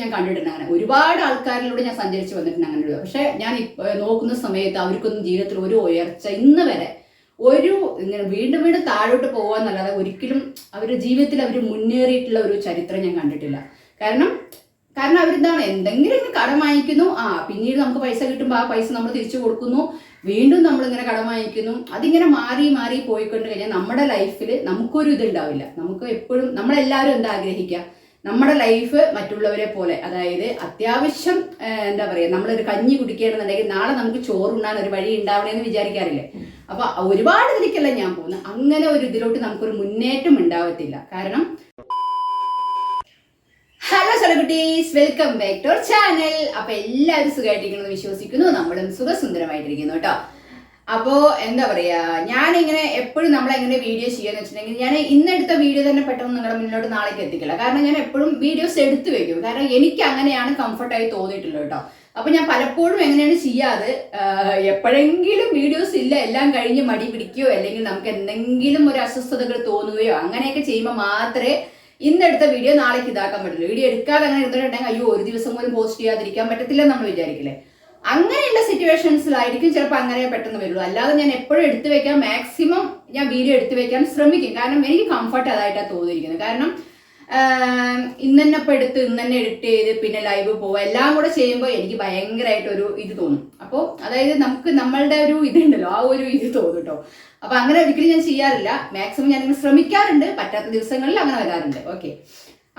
ഞാൻ കണ്ടിട്ടുണ്ട് അങ്ങനെ. ഒരുപാട് ആൾക്കാരിലൂടെ ഞാൻ സഞ്ചരിച്ച് വന്നിട്ടുണ്ട് അങ്ങനെ പക്ഷെ ഞാൻ നോക്കുന്ന സമയത്ത് അവർക്കൊന്നും ജീവിതത്തിൽ ഒരു ഉയർച്ച ഇന്ന് വരെ ഒരു ഇങ്ങനെ വീണ്ടും വീണ്ടും താഴോട്ട് പോകാന്നല്ലാതെ ഒരിക്കലും അവരുടെ ജീവിതത്തിൽ അവർ മുന്നേറിയിട്ടുള്ള ഒരു ചരിത്രം ഞാൻ കണ്ടിട്ടില്ല. കാരണം കാരണം അവരെന്താണ്? എന്തെങ്കിലും കടം വാങ്ങിക്കുന്നു. ആ പിന്നീട് നമുക്ക് പൈസ കിട്ടുമ്പോൾ ആ പൈസ നമ്മൾ തിരിച്ചു കൊടുക്കുന്നു. വീണ്ടും നമ്മളിങ്ങനെ കടം വാങ്ങിക്കുന്നു. അതിങ്ങനെ മാറി മാറി പോയിക്കൊണ്ട് കഴിഞ്ഞാൽ നമ്മുടെ ലൈഫിൽ നമുക്കൊരു ഇതുണ്ടാവില്ല നമുക്ക് എപ്പോഴും നമ്മളെല്ലാവരും എന്താ ആഗ്രഹിക്കുക നമ്മുടെ ലൈഫ് മറ്റുള്ളവരെ പോലെ അതായത് അത്യാവശ്യം എന്താ പറയുക നമ്മളൊരു കഞ്ഞി കുടിക്കുകയാണെന്നുണ്ടെങ്കിൽ നാളെ നമുക്ക് ചോറുണ്ണാൻ ഒരു വഴി ഉണ്ടാവണേന്ന് വിചാരിക്കാറില്ലേ? അപ്പൊ ഒരുപാട് ഇതിലേക്കല്ല ഞാൻ പോകുന്നത്. അങ്ങനെ ഒരു ഇതിലോട്ട് നമുക്കൊരു മുന്നേറ്റം ഉണ്ടാവത്തില്ല. കാരണം hello celebrities welcome back to our channel അപ്പൊ എല്ലാവരും സുഖമായിട്ടിരിക്കണമെന്ന് വിശ്വസിക്കുന്നു. നമ്മളും സുഖസുന്ദരമായിട്ടിരിക്കുന്നു കേട്ടോ. അപ്പോ എന്താ പറയാ ഞാനിങ്ങനെ എപ്പോഴും നമ്മളെങ്ങനെ വീഡിയോ ചെയ്യാന്ന് വെച്ചിട്ടുണ്ടെങ്കിൽ ഞാൻ ഇന്നെടുത്ത വീഡിയോ തന്നെ പെട്ടെന്ന് നിങ്ങളുടെ മുന്നിലോട്ട് നാളേക്ക് എത്തിക്കില്ല. കാരണം ഞാൻ എപ്പോഴും വീഡിയോസ് എടുത്തു വെക്കും. കാരണം എനിക്ക് അങ്ങനെയാണ് കംഫർട്ടായി തോന്നിയിട്ടുള്ളത് കേട്ടോ. അപ്പൊ ഞാൻ പലപ്പോഴും എങ്ങനെയാണ് ചെയ്യാതെ എപ്പോഴെങ്കിലും വീഡിയോസ് ഇല്ല എല്ലാം കഴിഞ്ഞ് മടി പിടിക്കുകയോ അല്ലെങ്കിൽ നമുക്ക് എന്തെങ്കിലും ഒരു അസ്വസ്ഥതകൾ തോന്നുകയോ അങ്ങനെയൊക്കെ ചെയ്യുമ്പോൾ മാത്രമേ ഇന്നെടുത്ത വീഡിയോ നാളേക്ക് ഇതാക്കാൻ പറ്റുള്ളൂ. വീഡിയോ എടുക്കാതെ അങ്ങനെ ഇരുന്നിട്ടുണ്ടെങ്കിൽ അയ്യോ ഒരു ദിവസം പോലും പോസ്റ്റ് ചെയ്യാതിരിക്കാൻ പറ്റത്തില്ല നമ്മൾ വിചാരിക്കില്ലേ? അങ്ങനെയുള്ള സിറ്റുവേഷൻസിലായിരിക്കും ചിലപ്പോൾ അങ്ങനെ പെട്ടെന്ന് വരുള്ളൂ. അല്ലാതെ ഞാൻ എപ്പോഴും എടുത്തു വെക്കാൻ മാക്സിമം ഞാൻ വീഡിയോ എടുത്തു വെക്കാൻ ശ്രമിക്കും. കാരണം എനിക്ക് കംഫർട്ട് അതായിട്ടാണ് തോന്നിയിരിക്കുന്നത്. കാരണം ഇന്ന് തന്നെ ഇപ്പം എടുത്ത് ഇന്ന് തന്നെ എഡിറ്റ് ചെയ്ത് പിന്നെ ലൈവ് പോവുക എല്ലാം കൂടെ ചെയ്യുമ്പോൾ എനിക്ക് ഭയങ്കരമായിട്ടൊരു ഇത് തോന്നും. അപ്പോൾ അതായത് നമുക്ക് നമ്മളുടെ ഒരു ഇതുണ്ടല്ലോ ആ ഒരു ഇത് തോന്നും കേട്ടോ അപ്പൊ അങ്ങനെ ഒരിക്കലും ഞാൻ ചെയ്യാറില്ല. മാക്സിമം ഞാൻ ഇങ്ങനെ ശ്രമിക്കാറുണ്ട്. പറ്റാത്ത ദിവസങ്ങളിൽ അങ്ങനെ വരാറുണ്ട്. ഓക്കെ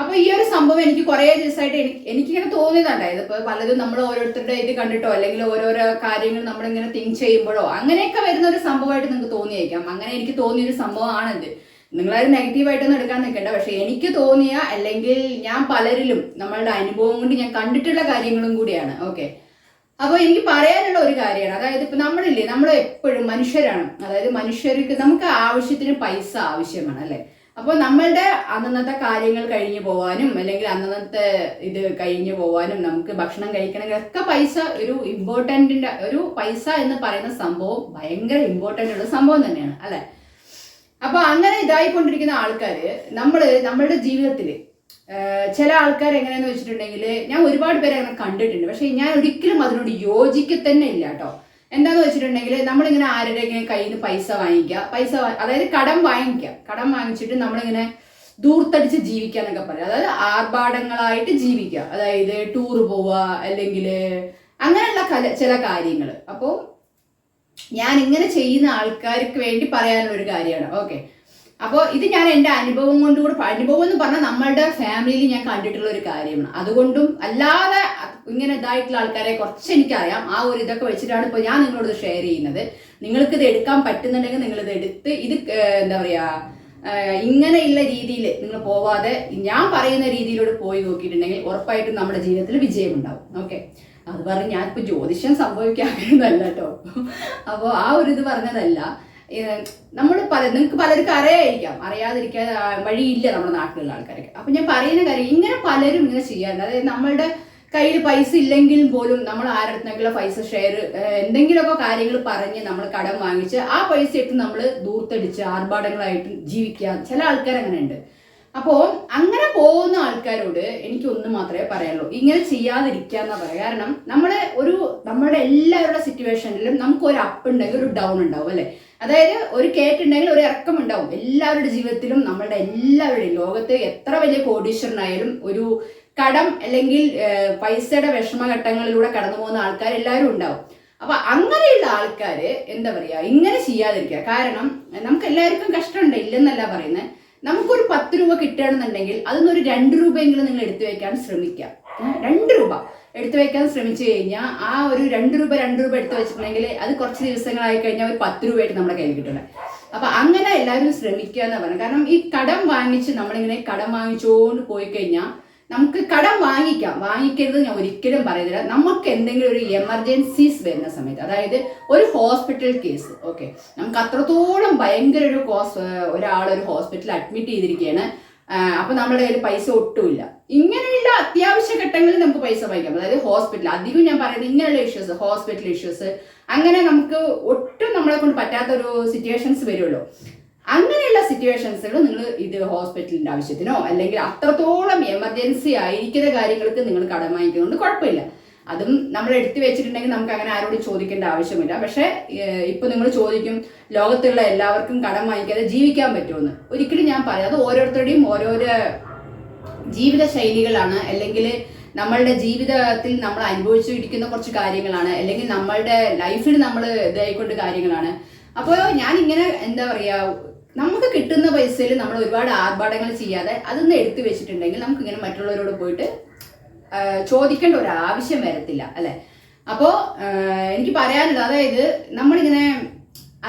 അപ്പൊ ഈ ഒരു സംഭവം എനിക്ക് കുറെ ദിവസമായിട്ട് എനിക്ക് എനിക്കിങ്ങനെ തോന്നിയതുണ്ടായത് ഇപ്പൊ പലതും നമ്മൾ ഓരോരുത്തരുടെ ഇത് കണ്ടിട്ടോ അല്ലെങ്കിൽ ഓരോരോ കാര്യങ്ങൾ നമ്മളിങ്ങനെ തിങ്ക് ചെയ്യുമ്പോഴോ അങ്ങനെയൊക്കെ വരുന്ന ഒരു സംഭവമായിട്ട് നിങ്ങൾക്ക് തോന്നിയേക്കാം. അങ്ങനെ എനിക്ക് തോന്നിയ തോന്നിയൊരു സംഭവമാണിത് നിങ്ങളാരും നെഗറ്റീവായിട്ടൊന്നും എടുക്കാൻ നിൽക്കണ്ട. പക്ഷെ എനിക്ക് തോന്നിയ അല്ലെങ്കിൽ ഞാൻ പലരിലും നമ്മളുടെ അനുഭവം കൊണ്ട് ഞാൻ കണ്ടിട്ടുള്ള കാര്യങ്ങളും കൂടിയാണ്. ഓക്കെ. അപ്പോൾ എനിക്ക് പറയാനുള്ള ഒരു കാര്യമാണ്. അതായത് ഇപ്പൊ നമ്മളില്ലേ നമ്മൾ എപ്പോഴും മനുഷ്യരാണ്. അതായത് മനുഷ്യർക്ക് നമുക്ക് ആവശ്യത്തിന് പൈസ ആവശ്യമാണ് അല്ലെ? അപ്പോൾ നമ്മളുടെ അന്നന്നത്തെ കാര്യങ്ങൾ കഴിഞ്ഞു പോവാനും അല്ലെങ്കിൽ അന്നന്നത്തെ ഇത് കഴിഞ്ഞു പോവാനും നമുക്ക് ഭക്ഷണം കഴിക്കണമെങ്കിൽ ഒക്കെ പൈസ ഒരു ഇമ്പോർട്ടന്റിന്റെ ഒരു പൈസ എന്ന് പറയുന്ന സംഭവം ഭയങ്കര ഇമ്പോർട്ടന്റ് ഉള്ള സംഭവം തന്നെയാണ് അല്ലേ? അപ്പോൾ അങ്ങനെ ഇതായിക്കൊണ്ടിരിക്കുന്ന ആൾക്കാർ നമ്മൾ നമ്മളുടെ ജീവിതത്തിൽ ചില ആൾക്കാർ എങ്ങനെയാണെന്ന് വെച്ചിട്ടുണ്ടെങ്കിൽ ഞാൻ ഒരുപാട് പേരെ അങ്ങനെ കണ്ടിട്ടുണ്ട് പക്ഷേ ഞാൻ ഒരിക്കലും അതിനോട് യോജിക്കത്തന്നെ ഇല്ല കേട്ടോ. എന്താന്ന് വെച്ചിട്ടുണ്ടെങ്കിൽ നമ്മളിങ്ങനെ ആരുടെയെങ്കിലും കയ്യിൽ നിന്ന് പൈസ വാങ്ങിക്കുക പൈസ അതായത് കടം വാങ്ങിക്കുക കടം വാങ്ങിച്ചിട്ട് നമ്മളിങ്ങനെ ദൂർത്തടിച്ച് ജീവിക്കുക എന്നൊക്കെ പറയാം. അതായത് ആർഭാടങ്ങളായിട്ട് ജീവിക്കുക അതായത് ടൂർ പോവുക അല്ലെങ്കിൽ അങ്ങനെയുള്ള കല ചില കാര്യങ്ങൾ അപ്പോൾ ഞാൻ ഇങ്ങനെ ചെയ്യുന്ന ആൾക്കാർക്ക് വേണ്ടി പറയാനുള്ള ഒരു കാര്യമാണ്. ഓക്കെ. അപ്പോൾ ഇത് ഞാൻ എന്റെ അനുഭവം കൊണ്ട് കൂടെ പ- അനുഭവം എന്ന് പറഞ്ഞാൽ നമ്മളുടെ ഫാമിലിയിൽ ഞാൻ കണ്ടിട്ടുള്ള ഒരു കാര്യമാണ്. അതുകൊണ്ടും അല്ലാതെ ഇങ്ങനെ ഇതായിട്ടുള്ള ആൾക്കാരെ കുറച്ച് എനിക്കറിയാം. ആ ഒരു ഇതൊക്കെ വെച്ചിട്ടാണ് ഇപ്പോൾ ഞാൻ നിങ്ങളോട് ഷെയർ ചെയ്യുന്നത്. നിങ്ങൾക്ക് ഇത് എടുക്കാൻ പറ്റുന്നുണ്ടെങ്കിൽ നിങ്ങൾ ഇത് എടുത്ത് ഇത് എന്താ പറയുക ഇങ്ങനെയുള്ള രീതിയിൽ നിങ്ങൾ പോവാതെ ഞാൻ പറയുന്ന രീതിയിലൂടെ പോയി നോക്കിയിട്ടുണ്ടെങ്കിൽ ഉറപ്പായിട്ടും നമ്മുടെ ജീവിതത്തിൽ വിജയം ഉണ്ടാവും ഓക്കെ അത് പറഞ്ഞ് ഞാനിപ്പോൾ ജ്യോതിഷം സംഭവിക്കാനല്ല കേട്ടോ. അപ്പോൾ ആ ഒരു ഇത് പറഞ്ഞതല്ല. നമ്മൾ പല നിങ്ങൾക്ക് പലർക്കും അറിയായിരിക്കാം അറിയാതിരിക്കാൻ വഴിയില്ല നമ്മുടെ നാട്ടിലുള്ള ആൾക്കാരൊക്കെ. അപ്പം ഞാൻ പറയുന്ന കാര്യം ഇങ്ങനെ പലരും ഇങ്ങനെ ചെയ്യാറുണ്ട്. അതായത് നമ്മളുടെ കയ്യിൽ പൈസ ഇല്ലെങ്കിൽ പോലും നമ്മൾ ആരുടെ പൈസ ഷെയർ എന്തെങ്കിലുമൊക്കെ കാര്യങ്ങൾ പറഞ്ഞ് നമ്മൾ കടം വാങ്ങിച്ച് ആ പൈസ ഇട്ട് നമ്മൾ ദൂർത്തടിച്ച് ആർഭാടങ്ങളായിട്ട് ജീവിക്കുക. ചില ആൾക്കാർ അങ്ങനെ ഉണ്ട് അപ്പോൾ അങ്ങനെ പോകുന്ന ആൾക്കാരോട് എനിക്ക് ഒന്നും മാത്രമേ പറയാനുള്ളൂ. ഇങ്ങനെ ചെയ്യാതിരിക്കുക എന്നാ പറയാം. കാരണം നമ്മളെ ഒരു നമ്മുടെ എല്ലാവരുടെ സിറ്റുവേഷനിലും നമുക്ക് ഒരു അപ്പ് ഉണ്ടെങ്കിൽ ഒരു ഡൗൺ ഉണ്ടാവും അല്ലെ? അതായത് ഒരു കേട്ടുണ്ടെങ്കിൽ ഒരു ഇറക്കം ഉണ്ടാവും. എല്ലാവരുടെ ജീവിതത്തിലും നമ്മളുടെ എല്ലാവരുടെയും ലോകത്ത് എത്ര വലിയ കോടീശ്വരനായാലും ഒരു കടം അല്ലെങ്കിൽ പൈസയുടെ വിഷമഘട്ടങ്ങളിലൂടെ കടന്നു പോകുന്ന ആൾക്കാർ എല്ലാവരും ഉണ്ടാവും. അപ്പൊ അങ്ങനെയുള്ള ആൾക്കാര് എന്താ പറയാ ഇങ്ങനെ ചെയ്യാതിരിക്കുക. കാരണം നമുക്ക് എല്ലാവർക്കും കഷ്ടമുണ്ട് ഇല്ലെന്നല്ല പറയുന്നത് നമുക്കൊരു പത്ത് രൂപ കിട്ടുകയാണെന്നുണ്ടെങ്കിൽ അതിൽ ഒരു രണ്ട് രൂപയെങ്കിലും നിങ്ങൾ എടുത്തു വെക്കാൻ ശ്രമിക്കുക. ഏ, രണ്ട് രൂപ. എടുത്തു വെക്കാൻ ശ്രമിച്ചു കഴിഞ്ഞാൽ ആ ഒരു രണ്ട് രൂപ രണ്ട് രൂപ എടുത്തു വെച്ചിട്ടുണ്ടെങ്കിൽ അത് കുറച്ച് ദിവസങ്ങളായി കഴിഞ്ഞാൽ ഒരു പത്ത് രൂപയായിട്ട് നമ്മുടെ കയ്യിൽ കിട്ടുന്നത് അപ്പൊ അങ്ങനെ എല്ലാവരും ശ്രമിക്കുക എന്ന് പറഞ്ഞു കാരണം ഈ കടം വാങ്ങിച്ച് നമ്മളിങ്ങനെ കടം വാങ്ങിച്ചോണ്ട് പോയി കഴിഞ്ഞാൽ നമുക്ക് കടം വാങ്ങിക്കാം. വാങ്ങിക്കരുത് ഞാൻ ഒരിക്കലും പറയുന്നില്ല. നമുക്ക് എന്തെങ്കിലും ഒരു എമർജൻസീസ് വരുന്ന സമയത്ത് അതായത് ഒരു ഹോസ്പിറ്റൽ കേസ് ഓക്കെ നമുക്ക് അത്രത്തോളം ഭയങ്കര ഒരു ഒരാൾ ഒരു ഹോസ്പിറ്റലിൽ അഡ്മിറ്റ് ചെയ്തിരിക്കുകയാണ്. ആഹ് അപ്പൊ നമ്മുടെ കയ്യിൽ പൈസ ഒട്ടുമില്ല. ഇങ്ങനെയുള്ള അത്യാവശ്യ ഘട്ടങ്ങളിൽ നമുക്ക് പൈസ വാങ്ങിക്കാം. അതായത് ഹോസ്പിറ്റൽ അധികം ഞാൻ പറയുന്നത് ഇങ്ങനെയുള്ള ഇഷ്യൂസ് ഹോസ്പിറ്റൽ ഇഷ്യൂസ് അങ്ങനെ നമുക്ക് ഒട്ടും നമ്മളെ കൊണ്ട് പറ്റാത്ത ഒരു സിറ്റുവേഷൻസ് വരുമല്ലോ അങ്ങനെയുള്ള സിറ്റുവേഷൻസുകൾ നിങ്ങൾ ഇത് ഹോസ്പിറ്റലിന്റെ ആവശ്യത്തിനോ അല്ലെങ്കിൽ അത്രത്തോളം എമർജൻസി ആയിരിക്കുന്ന കാര്യങ്ങൾക്ക് നിങ്ങൾ കടം വാങ്ങിക്കുന്നതുകൊണ്ട് കുഴപ്പമില്ല. അതും നമ്മൾ എടുത്തു വെച്ചിട്ടുണ്ടെങ്കിൽ നമുക്ക് അങ്ങനെ ആരോടും ചോദിക്കേണ്ട ആവശ്യമില്ല. പക്ഷേ ഇപ്പൊ നിങ്ങൾ ചോദിക്കും ലോകത്തുള്ള എല്ലാവർക്കും കടം വാങ്ങിക്കാതെ ജീവിക്കാൻ പറ്റുമെന്ന്. ഒരിക്കലും ഞാൻ പറയാം. അത് ഓരോരുത്തരുടെയും ഓരോരോ ജീവിത ശൈലികളാണ്. അല്ലെങ്കിൽ നമ്മളുടെ ജീവിതത്തിൽ നമ്മൾ അനുഭവിച്ചിരിക്കുന്ന കുറച്ച് കാര്യങ്ങളാണ്. അല്ലെങ്കിൽ നമ്മളുടെ ലൈഫിൽ നമ്മൾ ഇതായിക്കൊണ്ട് കാര്യങ്ങളാണ്. അപ്പോൾ ഞാൻ ഇങ്ങനെ എന്താ പറയാ നമുക്ക് കിട്ടുന്ന പൈസയിൽ നമ്മൾ ഒരുപാട് ആർഭാടങ്ങൾ ചെയ്യാതെ അതൊന്ന് എടുത്തു വെച്ചിട്ടുണ്ടെങ്കിൽ നമുക്ക് ഇങ്ങനെ മറ്റുള്ളവരോട് പോയിട്ട് ചോദിക്കേണ്ട ഒരു ആവശ്യം വരത്തില്ല അല്ലെ? അപ്പോ എനിക്ക് പറയാനുള്ളത് അതായത് നമ്മളിങ്ങനെ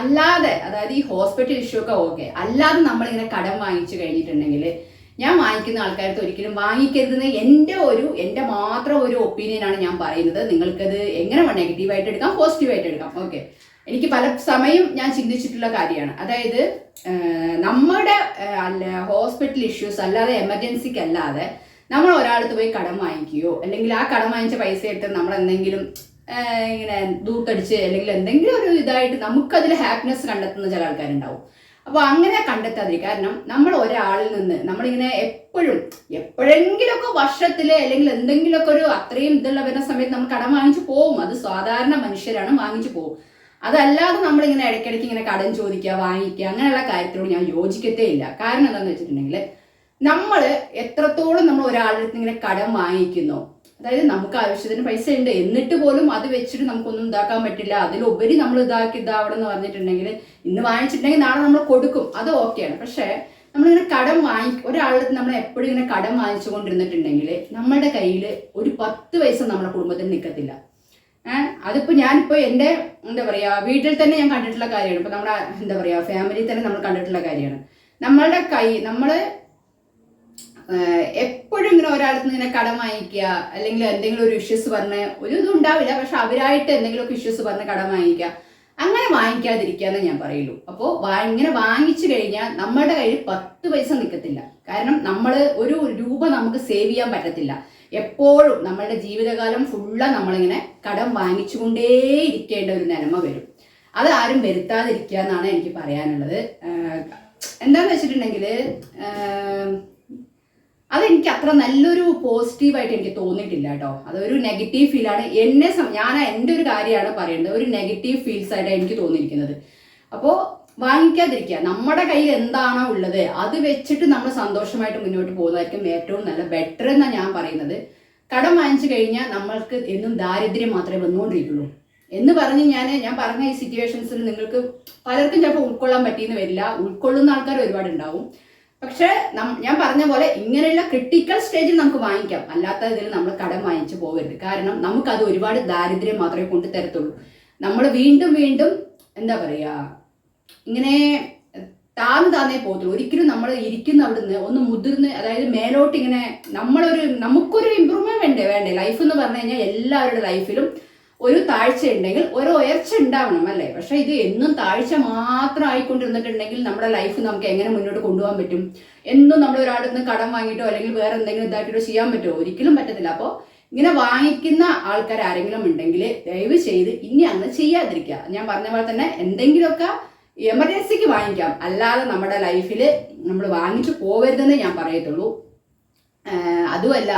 അല്ലാതെ അതായത് ഈ ഹോസ്പിറ്റൽ ഇഷ്യൂ ഒക്കെ ഓക്കെ അല്ലാതെ നമ്മളിങ്ങനെ കടം വാങ്ങിച്ചു കഴിഞ്ഞിട്ടുണ്ടെങ്കിൽ ഞാൻ വാങ്ങിക്കുന്ന ആൾക്കാർക്ക് ഒരിക്കലും വാങ്ങിക്കരുതെന്ന് എന്റെ ഒരു എന്റെ മാത്രം ഒരു ഒപ്പീനിയനാണ് ഞാൻ പറയുന്നത്. നിങ്ങൾക്കത് എങ്ങനെ നെഗറ്റീവായിട്ട് എടുക്കാം പോസിറ്റീവായിട്ട് എടുക്കാം. ഓക്കെ. എനിക്ക് പല സമയം ഞാൻ ചിന്തിച്ചിട്ടുള്ള കാര്യമാണ്. അതായത് നമ്മുടെ അല്ല ഹോസ്പിറ്റൽ ഇഷ്യൂസ് അല്ലാതെ എമർജൻസിക്ക് അല്ലാതെ നമ്മൾ ഒരാളത്ത് പോയി കടം വാങ്ങിക്കുകയോ അല്ലെങ്കിൽ ആ കടം വാങ്ങിച്ച പൈസ എടുത്ത് നമ്മൾ എന്തെങ്കിലും ഇങ്ങനെ ദൂത്തടിച്ച് അല്ലെങ്കിൽ എന്തെങ്കിലും ഒരു ഇതായിട്ട് നമുക്കതിൽ ഹാപ്പിനെസ് കണ്ടെത്തുന്ന ചില ആൾക്കാരുണ്ടാവും. അപ്പോൾ അങ്ങനെ കണ്ടെത്താതിരിക്കുക. കാരണം നമ്മൾ ഒരാളിൽ നിന്ന് നമ്മളിങ്ങനെ എപ്പോഴും എപ്പോഴെങ്കിലുമൊക്കെ വർഷത്തിൽ അല്ലെങ്കിൽ എന്തെങ്കിലുമൊക്കെ ഒരു അത്രയും ഇതുള്ള വരുന്ന സമയത്ത് നമ്മൾ കടം വാങ്ങിച്ചു പോകും അത് സാധാരണ മനുഷ്യരാണ് വാങ്ങിച്ചു പോകും അതല്ലാതെ നമ്മളിങ്ങനെ ഇടയ്ക്കിടയ്ക്ക് ഇങ്ങനെ കടം ചോദിക്കുക വാങ്ങിക്കുക അങ്ങനെയുള്ള കാര്യത്തിനോട് ഞാൻ യോജിക്കത്തേ ഇല്ല. കാരണം എന്താണെന്ന് വെച്ചിട്ടുണ്ടെങ്കിൽ നമ്മൾ എത്രത്തോളം നമ്മൾ ഒരാളുടെ ഇങ്ങനെ കടം വാങ്ങിക്കുന്നു അതായത് നമുക്ക് ആവശ്യത്തിന് പൈസ ഉണ്ട് എന്നിട്ട് പോലും അത് വെച്ചിട്ട് നമുക്കൊന്നും ഇതാക്കാൻ പറ്റില്ല അതിലുപരി നമ്മൾ ഇതാക്കി ഇതാവണം എന്ന് പറഞ്ഞിട്ടുണ്ടെങ്കിൽ ഇന്ന് വാങ്ങിച്ചിട്ടുണ്ടെങ്കിൽ നാളെ നമ്മൾ കൊടുക്കും അത് ഓക്കെയാണ് പക്ഷേ നമ്മളിങ്ങനെ കടം വാങ്ങി ഒരാളുടെ നമ്മൾ എപ്പോഴും ഇങ്ങനെ കടം വാങ്ങിച്ചു കൊണ്ടിരുന്നിട്ടുണ്ടെങ്കിൽ നമ്മുടെ കയ്യിൽ ഒരു പത്ത് പൈസ നമ്മുടെ കുടുംബത്തിൽ നിൽക്കത്തില്ല. ഏഹ് അതിപ്പോ ഞാനിപ്പോ എന്റെ എന്താ പറയാ വീട്ടിൽ തന്നെ ഞാൻ കണ്ടിട്ടുള്ള കാര്യമാണ്. ഇപ്പൊ നമ്മുടെ എന്താ പറയാ ഫാമിലി തന്നെ നമ്മൾ കണ്ടിട്ടുള്ള കാര്യമാണ്. നമ്മളുടെ കൈ നമ്മൾ ഏഹ് എപ്പോഴും ഇങ്ങനെ ഒരാളത്ത് നിന്ന് ഇങ്ങനെ കടം വാങ്ങിക്കുക അല്ലെങ്കിൽ എന്തെങ്കിലും ഒരു ഇഷ്യൂസ് പറഞ്ഞ് ഒരു ഇതും ഉണ്ടാവില്ല പക്ഷെ അവരായിട്ട് എന്തെങ്കിലുമൊക്കെ ഇഷ്യൂസ് പറഞ്ഞ് കടം വാങ്ങിക്കുക. അങ്ങനെ വാങ്ങിക്കാതിരിക്കാന്ന് ഞാൻ പറയുള്ളൂ. അപ്പോൾ ഇങ്ങനെ വാങ്ങിച്ചു കഴിഞ്ഞാൽ നമ്മുടെ കയ്യിൽ പത്ത് പൈസ നിൽക്കത്തില്ല കാരണം നമ്മൾ ഒരു രൂപ നമുക്ക് സേവ് ചെയ്യാൻ പറ്റത്തില്ല. എപ്പോഴും നമ്മളുടെ ജീവിതകാലം ഫുള്ള നമ്മളിങ്ങനെ കടം വാങ്ങിച്ചുകൊണ്ടേ ഇരിക്കേണ്ട ഒരു നിലമ വരും. അത് ആരും വരുത്താതിരിക്കുക എന്നാണ് എനിക്ക് പറയാനുള്ളത്. എന്താന്ന് വെച്ചിട്ടുണ്ടെങ്കിൽ അതെനിക്ക് അത്ര നല്ലൊരു പോസിറ്റീവായിട്ട് എനിക്ക് തോന്നിയിട്ടില്ല കേട്ടോ അതൊരു നെഗറ്റീവ് ഫീലാണ് എന്നെ ഞാൻ എന്റെ ഒരു കാര്യമാണ് പറയേണ്ടത്. ഒരു നെഗറ്റീവ് ഫീൽസ് ആയിട്ടാണ് എനിക്ക് തോന്നിയിരിക്കുന്നത്. അപ്പോൾ വാങ്ങിക്കാതിരിക്കുക. നമ്മുടെ കയ്യിൽ എന്താണോ ഉള്ളത് അത് വെച്ചിട്ട് നമ്മൾ സന്തോഷമായിട്ട് മുന്നോട്ട് പോകുന്നതായിരിക്കും ഏറ്റവും നല്ല ബെറ്റർ എന്നാണ് ഞാൻ പറയുന്നത്. കടം വാങ്ങിച്ചു കഴിഞ്ഞാൽ നമ്മൾക്ക് എന്നും ദാരിദ്ര്യം മാത്രമേ വന്നുകൊണ്ടിരിക്കുള്ളൂ. എന്ന് പറഞ്ഞ് ഞാൻ ഞാൻ പറഞ്ഞ ഈ സിറ്റുവേഷൻസിൽ നിങ്ങൾക്ക് പലർക്കും ചിലപ്പോൾ ഉൾക്കൊള്ളാൻ പറ്റിയെന്ന് വരില്ല. ഉൾക്കൊള്ളുന്ന ആൾക്കാർ ഒരുപാട് ഉണ്ടാവും പക്ഷേ ഞാൻ പറഞ്ഞ പോലെ ഇങ്ങനെയുള്ള ക്രിട്ടിക്കൽ സ്റ്റേജിൽ നമുക്ക് വാങ്ങിക്കാം. അല്ലാത്ത ഇതിൽ നമ്മൾ കടം വാങ്ങിച്ചു പോകരുത്. കാരണം നമുക്കത് ഒരുപാട് ദാരിദ്ര്യം മാത്രമേ കൊണ്ടു തരത്തുള്ളൂ. നമ്മൾ വീണ്ടും വീണ്ടും എന്താ പറയുക ഇങ്ങനെ താന്ന് താന്നേ പോകത്തുള്ളൂ. ഒരിക്കലും നമ്മൾ ഇരിക്കുന്ന അവിടെ നിന്ന് ഒന്ന് മുതിർന്ന് അതായത് മേലോട്ട് ഇങ്ങനെ നമ്മളൊരു നമുക്കൊരു ഇമ്പ്രൂവ്മെന്റ് വേണ്ടേ വേണ്ടേ? ലൈഫ് എന്ന് പറഞ്ഞു കഴിഞ്ഞാൽ എല്ലാവരുടെ ലൈഫിലും ഒരു താഴ്ച ഉണ്ടെങ്കിൽ ഒരു ഉയർച്ച ഉണ്ടാവണം അല്ലേ? പക്ഷെ ഇത് എന്നും താഴ്ച മാത്രം ആയിക്കൊണ്ടിരുന്നിട്ടുണ്ടെങ്കിൽ നമ്മുടെ ലൈഫ് നമുക്ക് എങ്ങനെ മുന്നോട്ട് കൊണ്ടുപോകാൻ പറ്റും? എന്നും നമ്മൾ ഒരാളിൽ നിന്ന് കടം വാങ്ങിയിട്ടോ അല്ലെങ്കിൽ വേറെ എന്തെങ്കിലും ഇതാക്കിയിട്ടോ ചെയ്യാൻ പറ്റുമോ? ഒരിക്കലും പറ്റത്തില്ല. അപ്പോൾ ഇങ്ങനെ വാങ്ങിക്കുന്ന ആൾക്കാർ ആരെങ്കിലും ഉണ്ടെങ്കിൽ ദയവ് ചെയ്ത് ഇനി അങ്ങനെ ചെയ്യാതിരിക്കുക. ഞാൻ പറഞ്ഞ പോലെ തന്നെ എന്തെങ്കിലുമൊക്കെ എമർജൻസിക്ക് വാങ്ങിക്കാം. അല്ലാതെ നമ്മുടെ ലൈഫിൽ നമ്മൾ വാങ്ങിച്ചു പോകരുതെന്ന് ഞാൻ പറയത്തുള്ളൂ. അതുമല്ല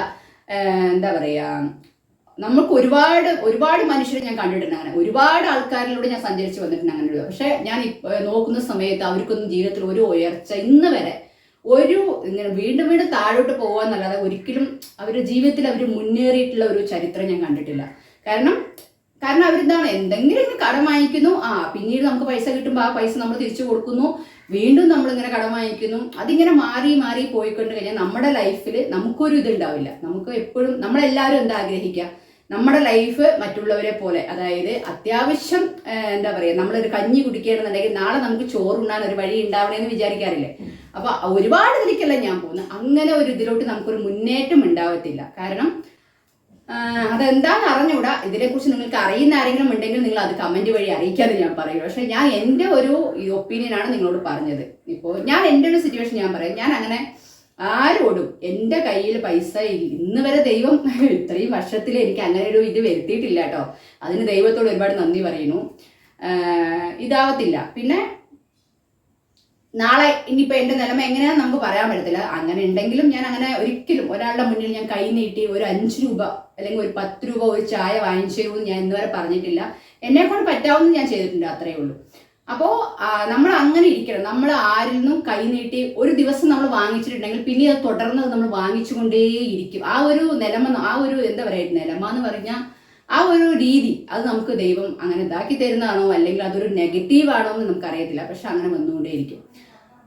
എന്താ പറയുക നമുക്ക് ഒരുപാട് ഒരുപാട് മനുഷ്യരെ ഞാൻ കണ്ടിട്ടുണ്ട് അങ്ങനെ. ഒരുപാട് ആൾക്കാരിലൂടെ ഞാൻ സഞ്ചരിച്ച് വന്നിട്ടുണ്ട് അങ്ങനെ പക്ഷെ ഞാൻ നോക്കുന്ന സമയത്ത് അവർക്കൊന്നും ജീവിതത്തിൽ ഒരു ഉയർച്ച ഇന്ന് വരെ ഒരു ഇങ്ങനെ വീണ്ടും വീണ്ടും താഴോട്ട് പോകാന്നല്ലാതെ ഒരിക്കലും അവരുടെ ജീവിതത്തിൽ അവർ മുന്നേറിയിട്ടുള്ള ഒരു ചരിത്രം ഞാൻ കണ്ടിട്ടില്ല. കാരണം കാരണം അവരെന്താണ് എന്തെങ്കിലും കടം വാങ്ങിക്കുന്നു. ആ പിന്നീട് നമുക്ക് പൈസ കിട്ടുമ്പോൾ ആ പൈസ നമ്മൾ തിരിച്ചു കൊടുക്കുന്നു. വീണ്ടും നമ്മൾ ഇങ്ങനെ കടം വാങ്ങിക്കുന്നു. അതിങ്ങനെ മാറി മാറി പോയിക്കൊണ്ട് കഴിഞ്ഞാൽ നമ്മുടെ ലൈഫിൽ നമുക്കൊരു ഇതുണ്ടാവില്ല നമുക്ക് എപ്പോഴും നമ്മളെല്ലാവരും എന്താ ആഗ്രഹിക്കുക നമ്മുടെ ലൈഫ് മറ്റുള്ളവരെ പോലെ അതായത് അത്യാവശ്യം എന്താ പറയുക നമ്മളൊരു കഞ്ഞി കുടിക്കുകയാണെന്നുണ്ടെങ്കിൽ നാളെ നമുക്ക് ചോറുണ്ണാൻ ഒരു വഴി ഉണ്ടാവണമെന്ന് വിചാരിക്കാറില്ലേ? അപ്പൊ ഒരുപാട് ഇതിലേക്കല്ല ഞാൻ പോകുന്നത്. അങ്ങനെ ഒരു ഇതിലോട്ട് നമുക്കൊരു മുന്നേറ്റം ഉണ്ടാവത്തില്ല. കാരണം അതെന്താന്ന് അറിഞ്ഞൂടാ ഇതിനെക്കുറിച്ച് നിങ്ങൾക്ക് അറിയുന്ന ആരെങ്കിലും ഉണ്ടെങ്കിൽ നിങ്ങൾ അത് കമന്റ് വഴി അറിയിക്കാതെ ഞാൻ പറയും പക്ഷെ ഞാൻ എന്റെ ഒരു ഒപ്പീനിയൻ ആണ് നിങ്ങളോട് പറഞ്ഞത്. ഇപ്പോൾ ഞാൻ എന്റെ ഒരു സിറ്റുവേഷൻ ഞാൻ പറയാം. ഞാൻ അങ്ങനെ ആരോടും എന്റെ കയ്യിൽ പൈസ. ഇന്ന് വരെ ദൈവം ഇത്രയും വർഷത്തിൽ എനിക്ക് അങ്ങനെ ഒരു ഇത് വരുത്തിയിട്ടില്ല കേട്ടോ. അതിന് ദൈവത്തോട് ഒരുപാട് നന്ദി പറയുന്നു. ഇതാവത്തില്ല. പിന്നെ നാളെ ഇനിയിപ്പോൾ എന്റെ നിലമ എങ്ങനെയാണെന്ന് നമുക്ക് പറയാൻ പറ്റത്തില്ല. അങ്ങനെ ഉണ്ടെങ്കിലും ഞാൻ അങ്ങനെ ഒരിക്കലും ഒരാളുടെ മുന്നിൽ ഞാൻ കൈ നീട്ടി ഒരു അഞ്ച് രൂപ അല്ലെങ്കിൽ ഒരു പത്ത് രൂപ ഒരു ചായ വാങ്ങിച്ചു ഞാൻ ഇന്നുവരെ പറഞ്ഞിട്ടില്ല. എന്നെ കൊണ്ട് പറ്റാവുന്ന ഞാൻ ചെയ്തിട്ടുണ്ട് അത്രയേ ഉള്ളൂ. അപ്പോൾ നമ്മൾ അങ്ങനെ ഇരിക്കണം. നമ്മൾ ആരിൽ നിന്നും കൈ നീട്ടി ഒരു ദിവസം നമ്മൾ വാങ്ങിച്ചിട്ടുണ്ടെങ്കിൽ പിന്നെ അത് തുടർന്ന് നമ്മൾ വാങ്ങിച്ചുകൊണ്ടേയിരിക്കും. ആ ഒരു നിലമ ആ ഒരു എന്താ പറയുക നിലമ എന്ന് പറഞ്ഞാൽ ആ ഒരു രീതി അത് നമുക്ക് ദൈവം അങ്ങനെ ഇതാക്കി തരുന്നതാണോ അല്ലെങ്കിൽ അതൊരു നെഗറ്റീവ് ആണോ എന്ന് നമുക്കറിയത്തില്ല. പക്ഷെ അങ്ങനെ വന്നുകൊണ്ടേയിരിക്കും.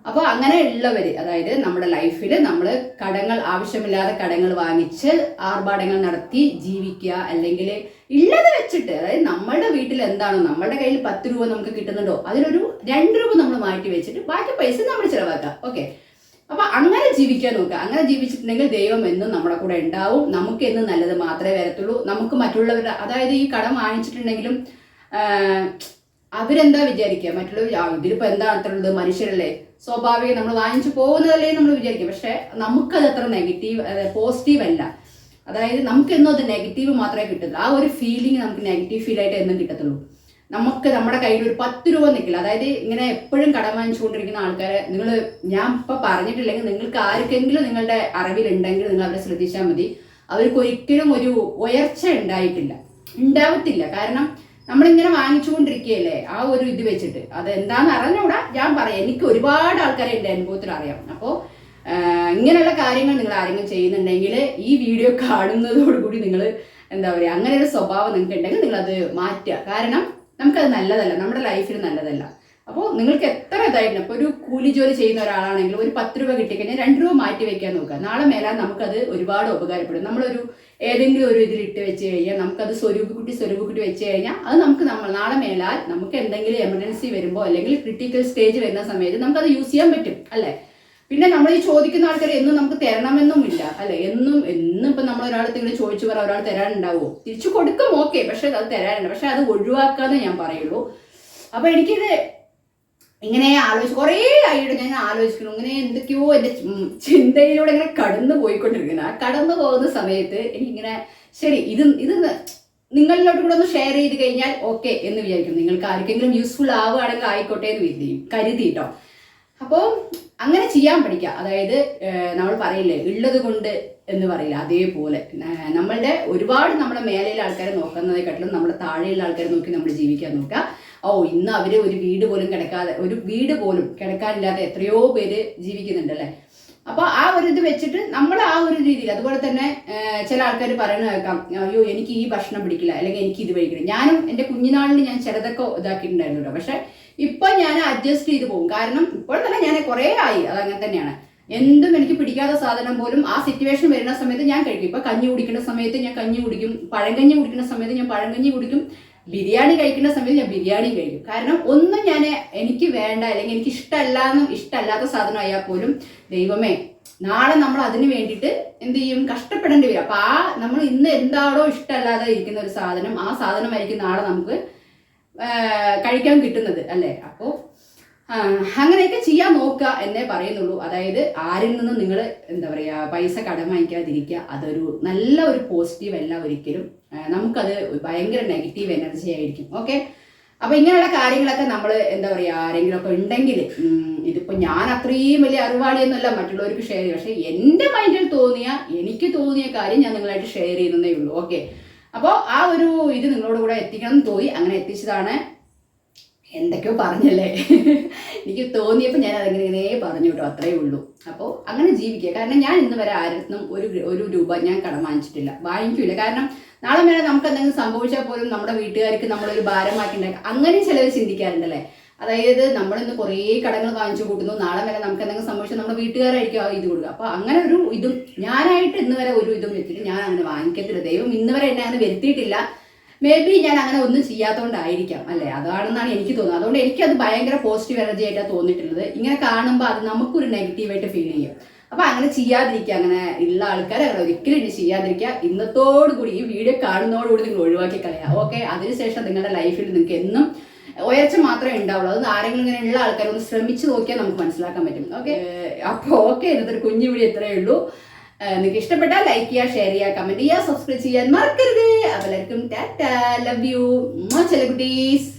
അപ്പോൾ അങ്ങനെ ഉള്ളവർ അതായത് നമ്മുടെ ലൈഫിൽ നമ്മൾ കടങ്ങൾ ആവശ്യമില്ലാതെ കടങ്ങൾ വാങ്ങിച്ച് ആർഭാടങ്ങൾ നടത്തി ജീവിക്കുക അല്ലെങ്കിൽ ഉള്ളത് വെച്ചിട്ട് അതായത് നമ്മുടെ വീട്ടിൽ എന്താണോ നമ്മുടെ കയ്യിൽ പത്ത് രൂപ നമുക്ക് കിട്ടുന്നുണ്ടോ അതിലൊരു രണ്ട് രൂപ നമ്മൾ മാറ്റി വെച്ചിട്ട് ബാക്കി പൈസ നമ്മൾ ചിലവാക്കാം. ഓക്കെ? അപ്പൊ അങ്ങനെ ജീവിക്കാൻ നോക്കുക. അങ്ങനെ ജീവിച്ചിട്ടുണ്ടെങ്കിൽ ദൈവം എന്നും നമ്മുടെ കൂടെ ഉണ്ടാവും. നമുക്ക് എന്നും നല്ലത് മാത്രമേ വരത്തുള്ളൂ. നമുക്ക് മറ്റുള്ളവരുടെ അതായത് ഈ കടം വാങ്ങിച്ചിട്ടുണ്ടെങ്കിലും അവരെന്താ വിചാരിക്കുക? മറ്റുള്ളവർ ആ, ഇതിലിപ്പോ എന്താ അത്രയുള്ളത് മനുഷ്യരല്ലേ? സ്വാഭാവികം നമ്മൾ വാങ്ങിച്ചു പോകുന്നതല്ലേ നമ്മൾ വിചാരിക്കുക. പക്ഷെ നമുക്കത് അത്ര നെഗറ്റീവ് പോസിറ്റീവ് അല്ല. അതായത് നമുക്ക് എന്നും അത് നെഗറ്റീവ് മാത്രമേ കിട്ടുള്ളൂ ആ ഒരു ഫീലിംഗ് നമുക്ക് നെഗറ്റീവ് ഫീൽ ആയിട്ട് എന്നും കിട്ടത്തുള്ളൂ. നമുക്ക് നമ്മുടെ കയ്യിൽ ഒരു പത്ത് രൂപ നിൽക്കില്ല. അതായത് ഇങ്ങനെ എപ്പോഴും കടം വാങ്ങിച്ചുകൊണ്ടിരിക്കുന്ന ആൾക്കാരെ നിങ്ങൾ ഞാൻ ഇപ്പൊ പറഞ്ഞിട്ടില്ലെങ്കിൽ നിങ്ങൾക്ക് ആർക്കെങ്കിലും നിങ്ങളുടെ അറിവിലുണ്ടെങ്കിൽ നിങ്ങൾ അവരെ ശ്രദ്ധിച്ചാൽ മതി. അവർക്ക് ഒരിക്കലും ഒരു ഉയർച്ച ഉണ്ടായിട്ടില്ല. ഉണ്ടാവത്തില്ല. കാരണം നമ്മളിങ്ങനെ വാങ്ങിച്ചുകൊണ്ടിരിക്കുകയല്ലേ ആ ഒരു ഇത് വെച്ചിട്ട്. അത് എന്താണെന്ന് അറിഞ്ഞൂടാ ഞാൻ പറയാം. എനിക്ക് ഒരുപാട് ആൾക്കാരെ എന്റെ അനുഭവത്തിൽ അറിയാം. അപ്പോൾ ഇങ്ങനെയുള്ള കാര്യങ്ങൾ നിങ്ങൾ ആരെങ്കിലും ചെയ്യുന്നുണ്ടെങ്കിൽ ഈ വീഡിയോ കാണുന്നതോടുകൂടി നിങ്ങൾ എന്താ പറയുക അങ്ങനെ ഒരു സ്വഭാവം നിങ്ങൾക്ക് ഉണ്ടെങ്കിൽ നിങ്ങൾ അത് മാറ്റുക. കാരണം നമുക്കത് നല്ലതല്ല നമ്മുടെ ലൈഫിൽ നല്ലതല്ല. അപ്പോൾ നിങ്ങൾക്ക് എത്ര ഇതായിരുന്നു? ഇപ്പോൾ ഒരു കൂലി ജോലി ചെയ്യുന്ന ഒരാളാണെങ്കിൽ ഒരു പത്ത് രൂപ കിട്ടിക്കഴിഞ്ഞാൽ രണ്ട് രൂപ മാറ്റി വെക്കാൻ നോക്കുക. നാളെ മേലാൽ നമുക്കത് ഒരുപാട് ഉപകാരപ്പെടും. നമ്മളൊരു ഏതെങ്കിലും ഒരു ഇതിൽ ഇട്ട് വെച്ച് കഴിഞ്ഞാൽ നമുക്കത് സ്വരൂപക്കുട്ടി സ്വരൂപക്കുട്ടി വെച്ച് കഴിഞ്ഞാൽ അത് നമുക്ക് നമ്മൾ നാളെ മേലാൽ നമുക്ക് എന്തെങ്കിലും എമർജൻസി വരുമ്പോൾ അല്ലെങ്കിൽ ക്രിട്ടിക്കൽ സ്റ്റേജ് വരുന്ന സമയത്ത് നമുക്കത് യൂസ് ചെയ്യാൻ പറ്റും അല്ലേ? പിന്നെ നമ്മൾ ഈ ചോദിക്കുന്ന ആൾക്കാർ എന്നും നമുക്ക് തരണമെന്നുമില്ല. അല്ലെ? എന്നും എന്നും ഇപ്പം നമ്മൾ ഒരാളത്തെ ഇങ്ങനെ ചോദിച്ചു പറ ഒരാൾ തരാനുണ്ടാവുമോ? തിരിച്ചു കൊടുക്കും ഓക്കെ. പക്ഷെ അത് തരാനുണ്ട്. പക്ഷെ അത് ഒഴിവാക്കാന്ന് ഞാൻ പറയുള്ളൂ. അപ്പൊ എനിക്കിത് ഇങ്ങനെ ആലോചിച്ച് കുറേ ആയിട്ട് ഞാൻ ആലോചിക്കുന്നു. ഇങ്ങനെ എന്തൊക്കെയോ എന്റെ ചിന്തയിലൂടെ ഇങ്ങനെ കടന്നു പോയിക്കൊണ്ടിരിക്കുന്നു. ആ കടന്നു പോകുന്ന സമയത്ത് എനിക്കിങ്ങനെ ശരി ഇത് ഇത് നിങ്ങളിലോട്ട് കൂടെ ഒന്ന് ഷെയർ ചെയ്ത് കഴിഞ്ഞാൽ ഓക്കെ എന്ന് വിചാരിക്കുന്നു. നിങ്ങൾക്ക് ആർക്കെങ്കിലും യൂസ്ഫുൾ ആവുകയാണെങ്കിൽ ആയിക്കോട്ടെ എന്ന് വിചാരി കരുതി കേട്ടോ. അപ്പോൾ അങ്ങനെ ചെയ്യാൻ പഠിക്കുക അതായത് നമ്മൾ പറയില്ലേ ഉള്ളത് കൊണ്ട് എന്ന് പറയില്ല അതേപോലെ. നമ്മളുടെ ഒരുപാട് നമ്മുടെ മേലെയുള്ള ആൾക്കാരെ നോക്കുന്നതിനെക്കാട്ടിലും നമ്മുടെ താഴെയുള്ള ആൾക്കാരെ നോക്കി നമ്മൾ ജീവിക്കാൻ നോക്കുക. ഓ ഇന്ന് അവർ ഒരു വീട് പോലും കിടക്കാതെ ഒരു വീട് പോലും കിടക്കാനില്ലാതെ എത്രയോ പേര് ജീവിക്കുന്നുണ്ട് അല്ലേ അപ്പൊ ആ ഒരു ഇത് വെച്ചിട്ട് നമ്മൾ ആ ഒരു രീതിയിൽ അതുപോലെ തന്നെ ചില ആൾക്കാർ പറയുന്നത് കേൾക്കാം അയ്യോ എനിക്ക് ഈ ഭക്ഷണം പിടിക്കില്ല അല്ലെങ്കിൽ എനിക്ക് ഇത് കഴിക്കണം ഞാനും എന്റെ കുഞ്ഞുനാളിൽ ഞാൻ ചിലതൊക്കെ ഇതാക്കിയിട്ടുണ്ടായിരുന്നു കേട്ടോ പക്ഷെ ഇപ്പൊ ഞാൻ അഡ്ജസ്റ്റ് ചെയ്ത് പോകും. കാരണം ഇപ്പോൾ തന്നെ ഞാൻ കുറേ ആയി. അതങ്ങനെ തന്നെയാണ്. എന്തും എനിക്ക് പിടിക്കാത്ത സാധനം പോലും ആ സിറ്റുവേഷൻ വരുന്ന സമയത്ത് ഞാൻ കഴിക്കും. ഇപ്പൊ കഞ്ഞി കുടിക്കുന്ന സമയത്ത് ഞാൻ കഞ്ഞി കുടിക്കും. പഴങ്കഞ്ഞി കുടിക്കുന്ന സമയത്ത് ഞാൻ പഴങ്കഞ്ഞി കുടിക്കും. ബിരിയാണി കഴിക്കുന്ന സമയത്ത് ഞാൻ ബിരിയാണി കഴിക്കും. കാരണം ഒന്നും ഞാൻ എനിക്ക് വേണ്ട അല്ലെങ്കിൽ എനിക്ക് ഇഷ്ടമല്ലാന്നും ഇഷ്ടമല്ലാത്ത സാധനം ആയാൽ പോലും ദൈവമേ നാളെ നമ്മൾ അതിന് വേണ്ടിയിട്ട് എന്ത് ചെയ്യും? കഷ്ടപ്പെടേണ്ടി വരും. അപ്പൊ ആ നമ്മൾ ഇന്ന് എന്താണോ ഇഷ്ടമല്ലാതെ ഇരിക്കുന്ന ഒരു സാധനം ആ സാധനമായിരിക്കും നാളെ നമുക്ക് കഴിക്കാൻ കിട്ടുന്നത് അല്ലേ? അപ്പോൾ അങ്ങനെയൊക്കെ ചെയ്യാൻ നോക്കുക എന്നേ പറയുന്നുള്ളൂ. അതായത് ആരിൽ നിന്നും നിങ്ങൾ എന്താ പറയുക പൈസ കടം വാങ്ങിക്കാതിരിക്കുക. അതൊരു നല്ല ഒരു പോസിറ്റീവ് അല്ല ഒരിക്കലും. നമുക്കത് ഭയങ്കര നെഗറ്റീവ് എനർജി ആയിരിക്കും. ഓക്കെ അപ്പൊ ഇങ്ങനെയുള്ള കാര്യങ്ങളൊക്കെ നമ്മൾ എന്താ പറയുക ആരെങ്കിലും ഒക്കെ ഉണ്ടെങ്കിൽ ഇതിപ്പോൾ ഞാൻ അത്രയും വലിയ അറിവാളിയൊന്നുമല്ല മറ്റുള്ളവർക്ക് ഷെയർ ചെയ്യും. പക്ഷേ എന്റെ മൈൻഡിൽ തോന്നിയ എനിക്ക് തോന്നിയ കാര്യം ഞാൻ നിങ്ങളായിട്ട് ഷെയർ ചെയ്യുന്നതേ ഉള്ളൂ. ഓക്കെ അപ്പോൾ ആ ഒരു ഇത് നിങ്ങളോട് കൂടെ എത്തിക്കണം എന്ന് തോന്നി. അങ്ങനെ എത്തിച്ചതാണ്. എന്തൊക്കെയോ പറഞ്ഞല്ലേ? എനിക്ക് തോന്നിയപ്പോൾ ഞാൻ അതിങ്ങനെ പറഞ്ഞു കേട്ടോ അത്രയേ ഉള്ളൂ. അപ്പോൾ അങ്ങനെ ജീവിക്കുക. കാരണം ഞാൻ ഇന്ന് വരെ ആരും ഒരു ഒരു രൂപ ഞാൻ കടം വാങ്ങിച്ചിട്ടില്ല. വാങ്ങിക്കൂല കാരണം നാളെ മേലെ നമുക്ക് എന്തെങ്കിലും സംഭവിച്ചാൽ പോലും നമ്മുടെ വീട്ടുകാർക്ക് നമ്മളൊരു ഭാരമാക്കി ഉണ്ടാക്കുക അങ്ങനെ ചിലർ ചിന്തിക്കാറുണ്ടല്ലേ? അതായത് നമ്മളിന്ന് കുറേ കടങ്ങൾ വാങ്ങിച്ചു കൂട്ടുന്നു. നാളെ വരെ നമുക്ക് എന്തെങ്കിലും സംഭവിച്ചാൽ നമ്മുടെ വീട്ടുകാരായിരിക്കും ആ ഇത് കൊടുക്കുക. അപ്പോൾ അങ്ങനെ ഒരു ഇതും ഞാനായിട്ട് ഇന്ന് വരെ ഒരു ഇതും വെച്ചിട്ട് ഞാൻ അങ്ങനെ വാങ്ങിക്കത്തില്ല. ദൈവം ഇന്ന് വരെ എന്നെ അങ്ങനെ വരുത്തിയിട്ടില്ല. മേ ബി ഞാൻ അങ്ങനെ ഒന്നും ചെയ്യാത്തതുകൊണ്ടായിരിക്കാം അല്ലേ? അതാണെന്നാണ് എനിക്ക് തോന്നുന്നത്. അതുകൊണ്ട് എനിക്ക് അത് ഭയങ്കര പോസിറ്റീവ് എനർജി ആയിട്ടാണ് തോന്നിയിട്ടുള്ളത്. ഇങ്ങനെ കാണുമ്പോൾ അത് നമുക്കൊരു നെഗറ്റീവായിട്ട് ഫീൽ ചെയ്യും. അപ്പൊ അങ്ങനെ ചെയ്യാതിരിക്കുക. അങ്ങനെ ഉള്ള ആൾക്കാരെ അങ്ങനെ ഒരിക്കലും ഇനി ചെയ്യാതിരിക്കുക. ഇന്നത്തോടുകൂടി ഈ വീഡിയോ കാണുന്നതോടുകൂടി നിങ്ങൾ ഒഴിവാക്കി കളയാം ഓക്കെ അതിനുശേഷം നിങ്ങളുടെ ലൈഫിൽ നിങ്ങൾക്ക് എന്നും ഉയർച്ച മാത്രമേ ഉണ്ടാവുള്ളൂ. അത് ആരെങ്കിലും ഇങ്ങനെ ഉള്ള ആൾക്കാർ ഒന്ന് ശ്രമിച്ചു നോക്കിയാൽ നമുക്ക് മനസ്സിലാക്കാൻ പറ്റും. ഓക്കെ അപ്പോൾ ഓക്കെ ഇന്നത്തെ ഒരു കുഞ്ഞു വീഡിയോ ഇത്രയേ ഉള്ളൂ. നിങ്ങൾക്ക് ഇഷ്ടപ്പെട്ടാൽ ലൈക്ക് ചെയ്യുക ഷെയർ ചെയ്യുക കമന്റ് ചെയ്യുക സബ്സ്ക്രൈബ് ചെയ്യാൻ മറക്കരുത്. അപ്പോൾ എല്ലാവർക്കും ടാറ്റ ലവ് യു ചില കുട്ടീസ്